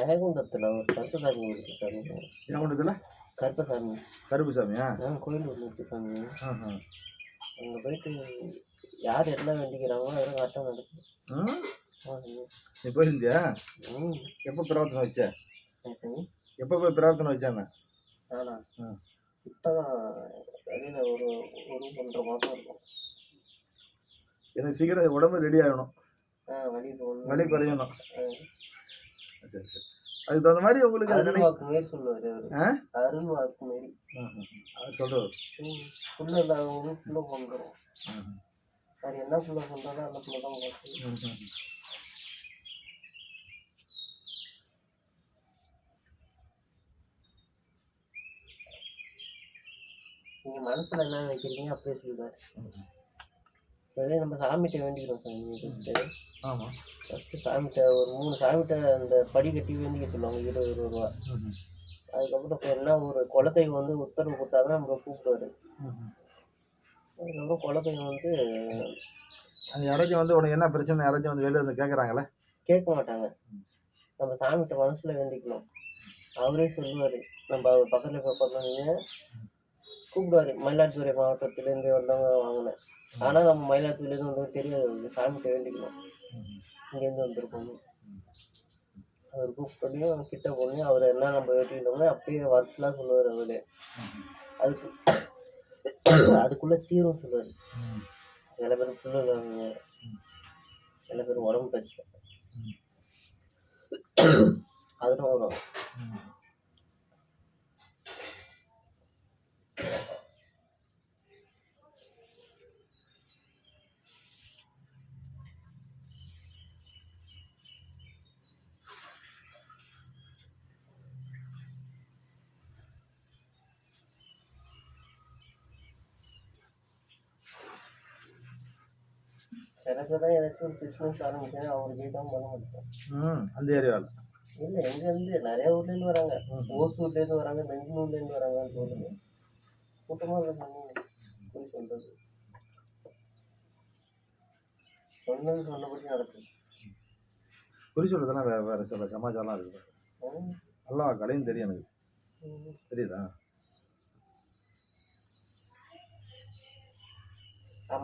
சேகுண்டத்தில் ஒரு கருப்பசாமி இருக்கு சாமி. என்ன பண்ணுறதுல கருப்பசாமி. கருப்புசாமியா? ஆ கோயில் ஒன்று இருக்கு சாமி. அங்கே போயிட்டு யார் என்ன வேண்டிக்கிறாங்களோ அதெல்லாம் கரெக்டாக நடக்குது ம்? ஆ, சாமி. நீ போயிருந்தியா? ம். எப்போ பிரார்த்தனை வச்ச? எப்போ போய் பிரார்த்தனை வச்சாங்க? நானா? ஆ. இப்போ தான் வெளியில் ஒரு ஒரு ஒன்றரை மாதம் இருக்கும். எனக்கு சீக்கிரம் உடம்பு ரெடி ஆகணும். வலி குறையணும். சரி சரி அதுக்கு தகுந்த மாதிரி உங்களுக்கு அவர். அது என்ன ஃபுல்லாக பண்ணுறதோ அந்த ஃபுல்லாக தான் நீங்கள் மனசில் என்ன வைக்கிறீங்க அப்படியே சொல்லுவார் இப்போவே நம்ம சாமிகிட்ட வேண்டிக்கிறோம் ஃபஸ்ட்டு ஆமாம் ஃபஸ்ட்டு சாமிகிட்ட ஒரு மூணு சாமிகிட்ட அந்த படி கட்டி வேண்டிக்க சொல்லுவாங்க இருபது இருபது ரூபா. அதுக்கப்புறம் என்ன ஒரு குலதெய்வம் வந்து உத்தரவு கொடுத்தா தான் நம்மளை கூப்பிடுவாரு. அதுக்கப்புறம் குலதெய்வம் வந்து அந்த யாராச்சும் வந்து உனக்கு என்ன பிரச்சனை? யாராச்சும் வந்து வெளியே வந்து கேட்குறாங்களே கேட்க மாட்டாங்க. நம்ம சாமிகிட்ட மனசில் வேண்டிக்கணும். அவரே சொல்லுவார். நம்ம அவர் பக்கத்தில் போய் பண்ணீங்க கூப்பிடுவார். மயிலாடுதுறை மாவட்டத்துலேருந்து வந்தவங்க வாங்கினேன் ஆனால் நம்ம மயிலாடுதுறையிலேருந்து வந்தவங்க தெரியாது. சாமிகிட்ட வேண்டிக்கணும். இங்கேருந்து வந்திருக்கோம். அவர் கூப்பிட்டோடனே கிட்ட போனே அவர் என்ன நம்ம வேண்டிக்கிட்டோமோ அப்படியே வருஷலாம் சொல்லுவார் அவரு. அதுக்கு அதுக்குள்ளே தீரும் சொல்லுவார். சில பேர் இல்லாதவங்க சில பேர் உடம்பு பிரச்சனை. அதெல்லாம் வரும் பேர் தான் ஏதாச்சும் பிஸ்னஸ் ஆரம்பிச்சேன் அவர் கேட்டாமல் பண்ண மாட்டேன் ம் அந்த ஏரியாவில் இல்லை எங்கேருந்து நிறைய ஊர்லேருந்து வராங்க. ஓசூர்லேருந்து வராங்க பெங்களூர்லேருந்து வராங்கன்னு சொல்லுங்க கூட்டமாக இருக்காங்க போய் சொல்கிறது சொன்னது சொன்னபடி நடக்குது. குறி சொல்கிறதெல்லாம் வேறு வேறு சில சமாச்சாரம் இருக்குது நல்லா கலையும் தெரியும் எனக்கு. தெரியுதா?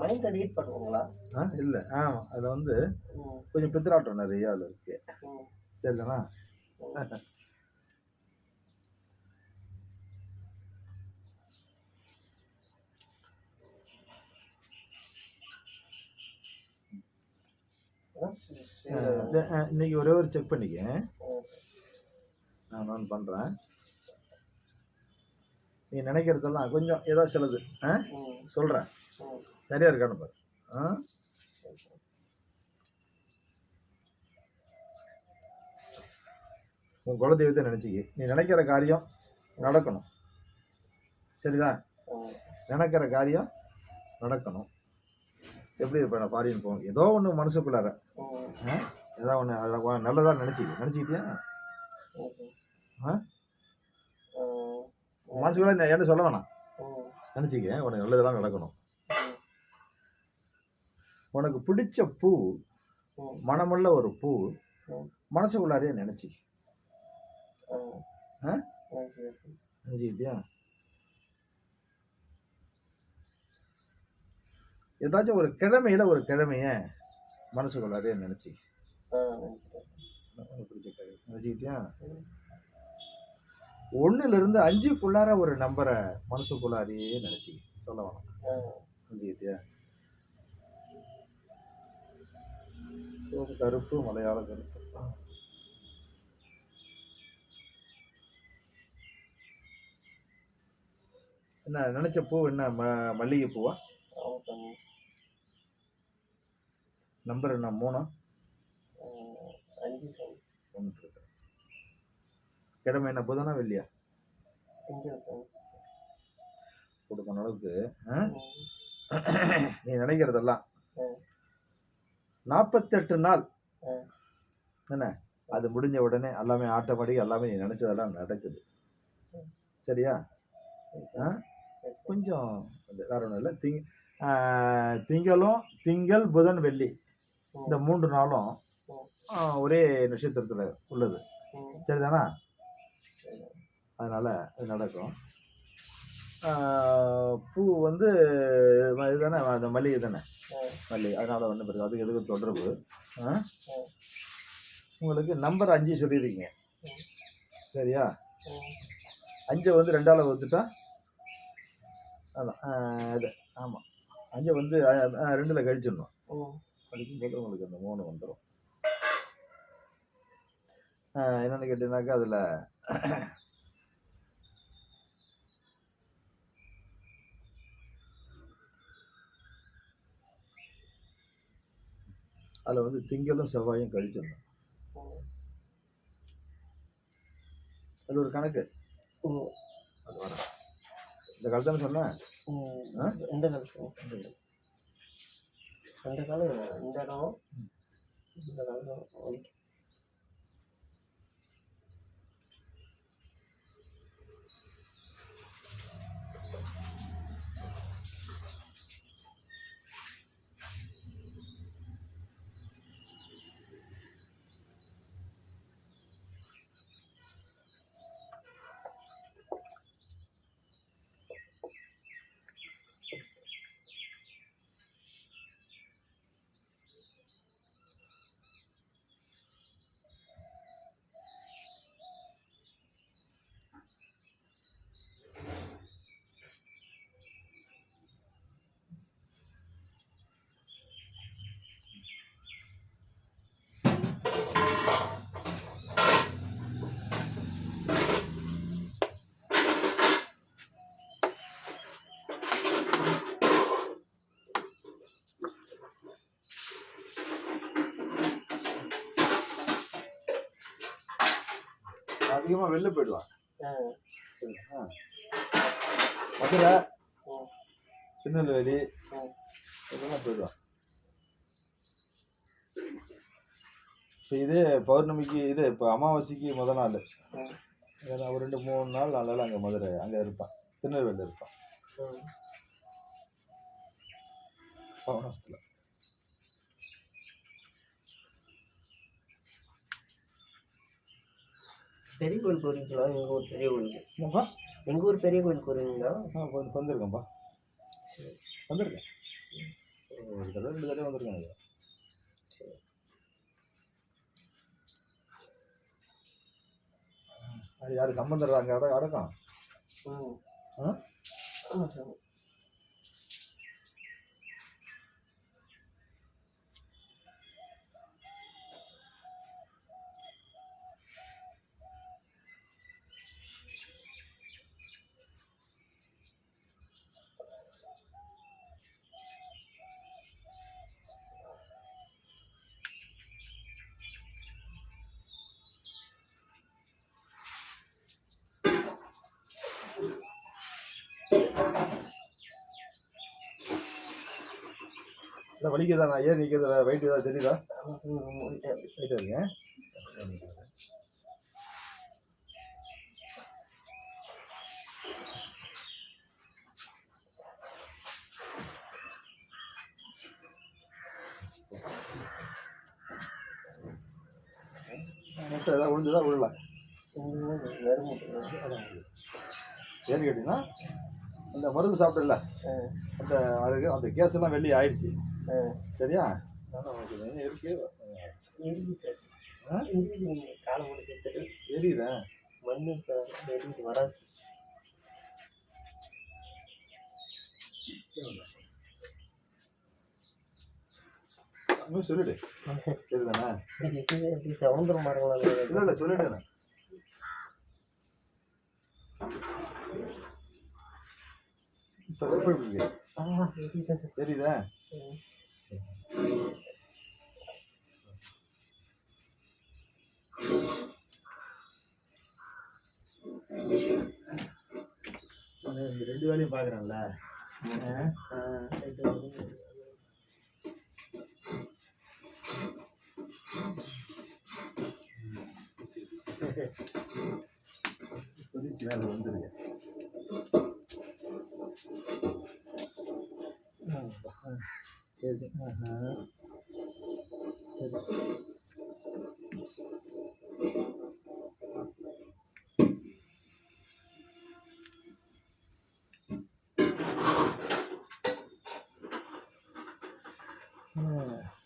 மைண்ட் ரீட் பண்ணுவாங்களா? ஆ இல்லை. ஆமாம் அதில் வந்து கொஞ்சம் பித்திராட்டம் நிறைய அதில் இருக்கு. சரிதானா இன்னைக்கு ஒரே ஒரு செக் பண்ணிக்க நான் ஒன்று பண்ணுறேன் நீ நினைக்கிறதெல்லாம் கொஞ்சம் ஏதோ சிலது ஆ? சொல்கிறேன். சரியாக இருக்கான்னு பாரு. ஆ? உன் குலதெய்வத்தை நினச்சிக்க. நீ நினைக்கிற காரியம் நடக்கணும். சரிதா? ம், நினைக்கிற காரியம் நடக்கணும். எப்படி இப்போ நான் ஃபாரின் போகும் ஏதோ ஒன்று மனசுக்குள்ளார? ஏதோ ஒன்று அதில் நல்லதாக நினச்சிக்க. நினச்சிக்கிட்டியா? ஆ? மனசுக்குள்ள என்ன சொல்ல வேணாம். நினச்சிக்க உனக்கு நல்லதெல்லாம் நடக்கணும். உனக்கு பிடிச்ச பூ மனமுள்ள ஒரு பூ ம். மனசுக்குள்ளாரையே நினச்சிக்க ம். ஆ? ம், சரி, சரி. நினச்சிக்கிட்டியா? ஏதாச்சும் ஒரு கிழமையில ஒரு கிழமைய மனசுக்குள்ளாரையே நினச்சி. பிடிச்ச கிழமை. நினச்சிக்கிட்டியா. ஒன்றுலேருந்து அஞ்சுக்குள்ளார ஒரு நம்பரை மனசுக்குள்ளாரையே நினச்சி. சொல்ல வேணாம் சிவப்பு கருப்பு மலையாள கருப்பு. என்ன நினச்ச பூ என்ன ம மல்லிகை பூவா. நம்பர் என்ன மூணா? அஞ்சு. ஒன்று கிழமை என்ன புதனா வெள்ளியா. கொடுக்கணும் அளவுக்கு நீ நினைக்கிறதெல்லாம். நாற்பத்தெட்டு நாள். என்ன? அது முடிஞ்ச உடனே எல்லாமே ஆட்டோமேட்டிக் எல்லாமே நீ நினச்சதெல்லாம் நடக்குது. சரியா? ஆ? கொஞ்சம் வேற ஒன்றும் இல்லை. திங் திங்களும் திங்கள் புதன் வெள்ளி. இந்த மூன்று நாளும் ஒரே நட்சத்திரத்தில் உள்ளது. சரிதானா? சரி அதனால் அது நடக்கும். பூ வந்து ம- இதுதானே அந்த மல்லிகை தானே? மல்லிகை அதனால் ஒன்றும் பிரச்சனை அதுக்கு எதுக்கும் தொடர்பு. உங்களுக்கு நம்பர் அஞ்சு சொல்லியிருக்கீங்க சரியா? அஞ்சை வந்து ரெண்டால் வகுத்துட்டா அதான் இது. ஆமாம் அஞ்சை வந்து ரெண்டில் கழிச்சிடணும். ம் கழிக்கும்போது உங்களுக்கு அந்த மூணு வந்துடும் என்னென்னு கேட்டீங்கன்னாக்கா அதில் அதில் வந்து திங்களும் செவ்வாயும் கழிச்சிடணும். அது ஒரு கணக்கு. ம் அது வர இந்த காலத்தான சொன்னேன்? ம் ஆ? எந்த காலம் காலம்? இந்த இடம் இந்த காலம்? அதிகமாக வெளில போயிடுவான். மதுரை திருநெல்வேலி இதெல்லாம் போயிடுவான் இப்போ இதே பௌர்ணமிக்கு இது இப்போ அமாவாசைக்கு முத நாள். ஒரு ரெண்டு மூணு நாள் நாலு நாள் அங்கே மதுரை அங்கே இருப்பான். திருநெல்வேலியில் இருப்பான். ம் பெரிய கோயில் போறீங்களா? எங்கள் ஊர் பெரிய கோயிலுக்கு என்னப்பா? எங்கள் ஊர் பெரிய கோயிலுக்கு வருவீங்களா ஆ வந்து வந்திருக்கேன்ப்பா. சரி. வந்திருக்கேன். ஒரு தடவை ரெண்டு தடவை வந்திருக்கேன் ஐயா சரி. அது யார் சம்பந்தர் அங்கே அட அடக்கம். ம். ஆ? ஆமாம் சார் இல்லை வலிக்குதா? நான் ஏன் நிற்கிறது வெயிட் ஏதாவது தெரியுதா? ஆமாம் சார் மூடிட்டேன் வெயிட்டாக முட்டை ஏதாவது விழுந்துதா விழல ஏன்னு கேட்டிங்கன்னா அந்த மருந்து சாப்பிட்டல அந்த அதுக்கு அந்த கேஸ் எல்லாம் வெளியே ஆயிடுச்சு. சரியா? இருக்கு. எரியுது. எரியுது வராது. சொல்லிடு. சரிதானே சவுந்தரம் மரங்களா இல்லை இல்லை சொல்லிடு நான். இப்போ எப்படி இருக்கு ஆ எரியுது தெரியுதா ரெண்டு வேலையும் ரைட்டு கொதிச்சு வேலை வந்துருங்க Dedik, aha. Dedik. Yeah.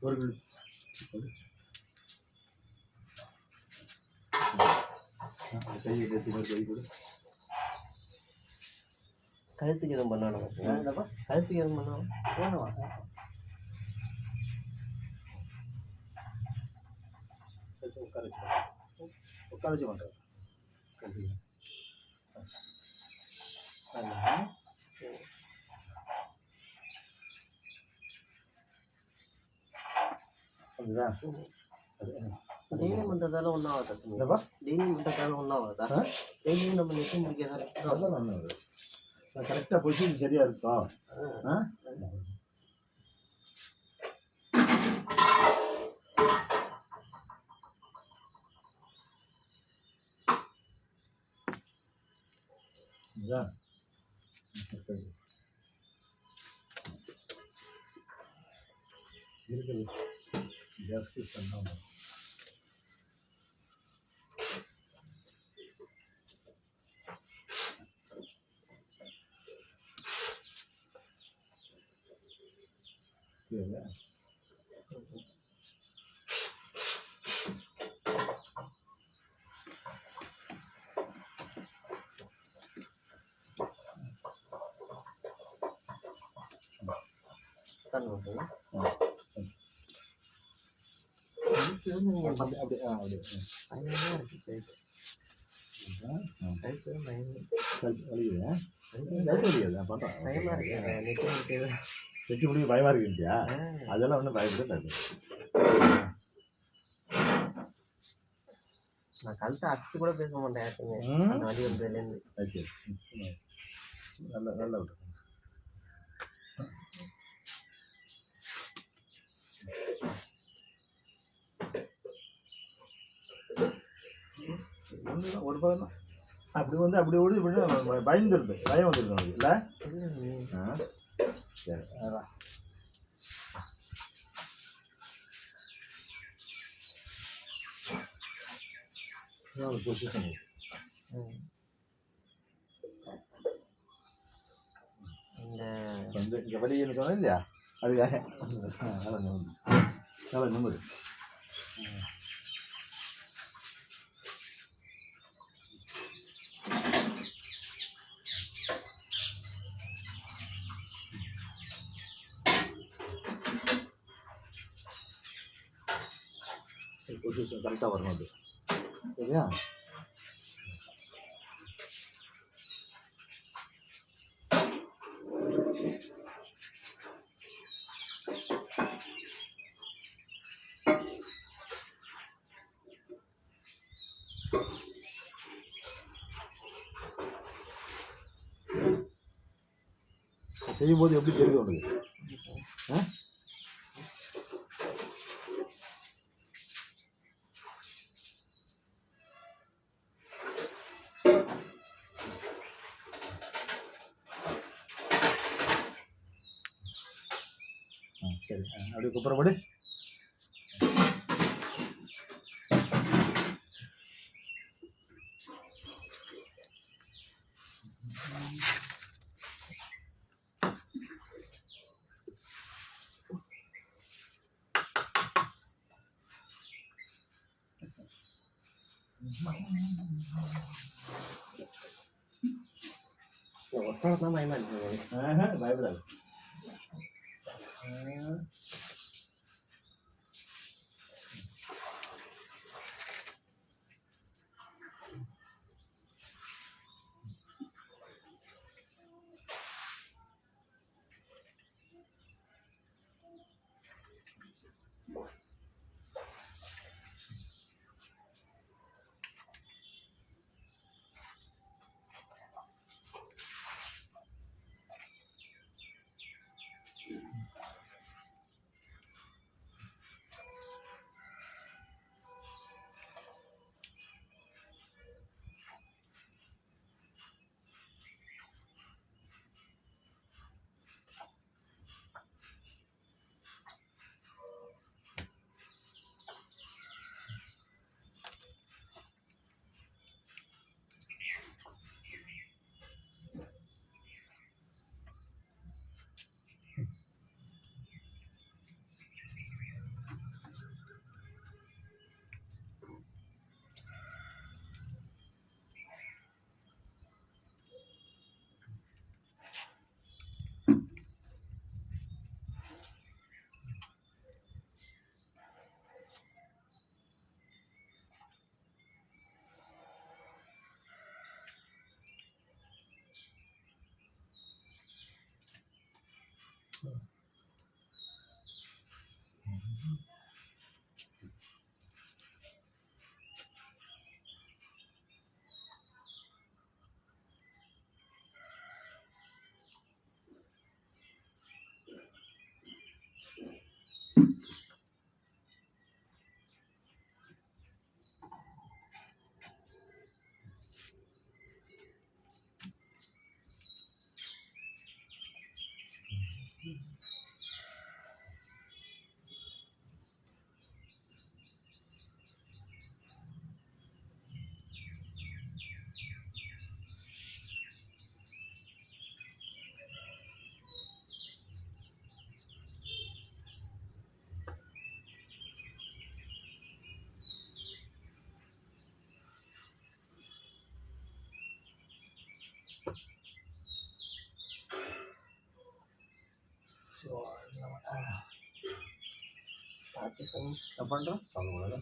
ஒரு. கழுத்துக்கு எதுவும் பண்ணணும். கழுத்துக்கு எதுவும் பண்ணணும் வேணுமா? சரி, உட்கார வச்சு உட்கார வச்சு பண்ணுறேன் அதுதா அது டெய்லி பண்ணுறதால ஒன்றும் ஆகாதா தம்பி என்னப்பா டெய்லி பண்ணுறதால ஒன்றும் ஆகாதா ஆ? டெய்லி நம்ம நிற்க முடியாத அதெல்லாம் ஒன்றும் அது கரெக்டாக பொசிஷன் சரியா இருக்கா ஆ இதா. இருக்குது கேஸ்க்கு பண்ணாமல் இல்லை பண்ணுவாங்க அப்படி அப்படி ஆ அப்படி பயமாக இருக்குது ஆ கழுத்து பயமாக கழுத்து வலிக்குதா கழுத்து வலிக்குது நான் பண்ணுறேன் பயமாக இருக்குது நிற்க முடியாது முடியும் பயமாக இருக்குன்ட்டியா ஆ. அதெல்லாம் ஒன்றும் பயப்பட நான் கழுத்தை அடிச்சு கூட பேச மாட்டேன் யாருக்குமே. அந்த வந்ததுலேருந்து சரி. நல்ல நல்ல விட்டு ஒண்ணுதான், ஒரு பக்கம் தான் அப்படி வந்து அப்படி ஓடி இப்படி பயந்துருது. பயம் வந்துருக்கு அவனுக்கு இல்லை? ஆ. சரி அதான். ஒரு பொசிஷன் இந்த வந்து இங்கே இல்லையா? அதுக்காக. நல்லா நிமிந்து நல்லா நிமிடு பொசிஷன் கரெக்டாக வரணும் அது சரியா செய்யும்போது எப்படி தெரியுது உனக்கு சரி ஆ, அப்படியே குப்புறப்படு ஒட்டாக தான் பயமாக இருக்குது ஆஹா, பயப்படாது பார்த்து சொன்னேன் என்ன பண்ணுறோம் சொல்லுங்க